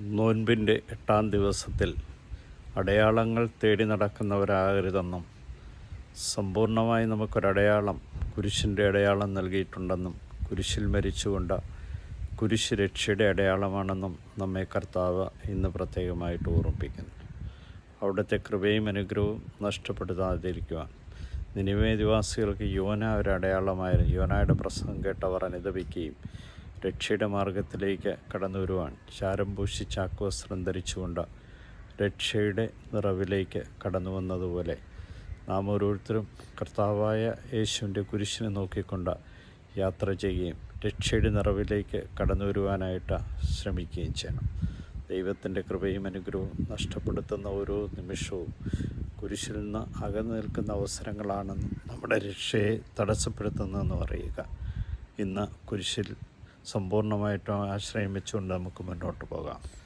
നോൻപിന്റെ എട്ടാം ദിവസത്തിൽ അടയാളങ്ങൾ തേടി നടക്കുന്നവരാകരുതെന്നും സമ്പൂർണമായി നമുക്കൊരടയാളം കുരിശിന്റെ അടയാളം നൽകിയിട്ടുണ്ടെന്നും കുരിശിൽ മരിച്ചുകൊണ്ട് കുരിശ് രക്ഷയുടെ അടയാളമാണെന്നും നമ്മെ കർത്താവ് ഇന്ന് പ്രത്യേകമായിട്ട് ഓർമ്മിപ്പിക്കുന്നു. അവിടുത്തെ കൃപയും അനുഗ്രഹവും നഷ്ടപ്പെടുത്താതിരിക്കുവാൻ നിനിവേദിവാസികൾക്ക് യോന ഒരു അടയാളമായിരുന്നു യോനയുടെ പ്രസംഗം കേട്ടവർ അനുദപിക്കുകയും രക്ഷയുടെ മാർഗത്തിലേക്ക് കടന്നു വരുവാൻ ചാരം പൂശി ചാക്കുവസ്ത്രം ധരിച്ചുകൊണ്ട് രക്ഷയുടെ നിറവിലേക്ക് കടന്നു വന്നതുപോലെ നാം ഓരോരുത്തരും കർത്താവായ യേശുവിന്റെ കുരിശിനെ നോക്കിക്കൊണ്ട് യാത്ര ചെയ്യുകയും രക്ഷയുടെ നിറവിലേക്ക് കടന്നു വരുവാനായിട്ട് ശ്രമിക്കുകയും ചെയ്യണം. ദൈവത്തിന്റെ കൃപയും അനുഗ്രഹവും നഷ്ടപ്പെടുത്തുന്ന ഓരോ നിമിഷവും കുരിശിൽ നിന്ന് അകന്നു നിൽക്കുന്ന അവസരങ്ങളാണെന്നും നമ്മുടെ രക്ഷയെ തടസ്സപ്പെടുത്തുന്നതെന്ന് പറയുക. ഇന്ന് കുരിശിൽ സമ്പൂർണമായിട്ടും ആശ്രയം വെച്ചുകൊണ്ട് നമുക്ക് മുന്നോട്ട് പോകാം.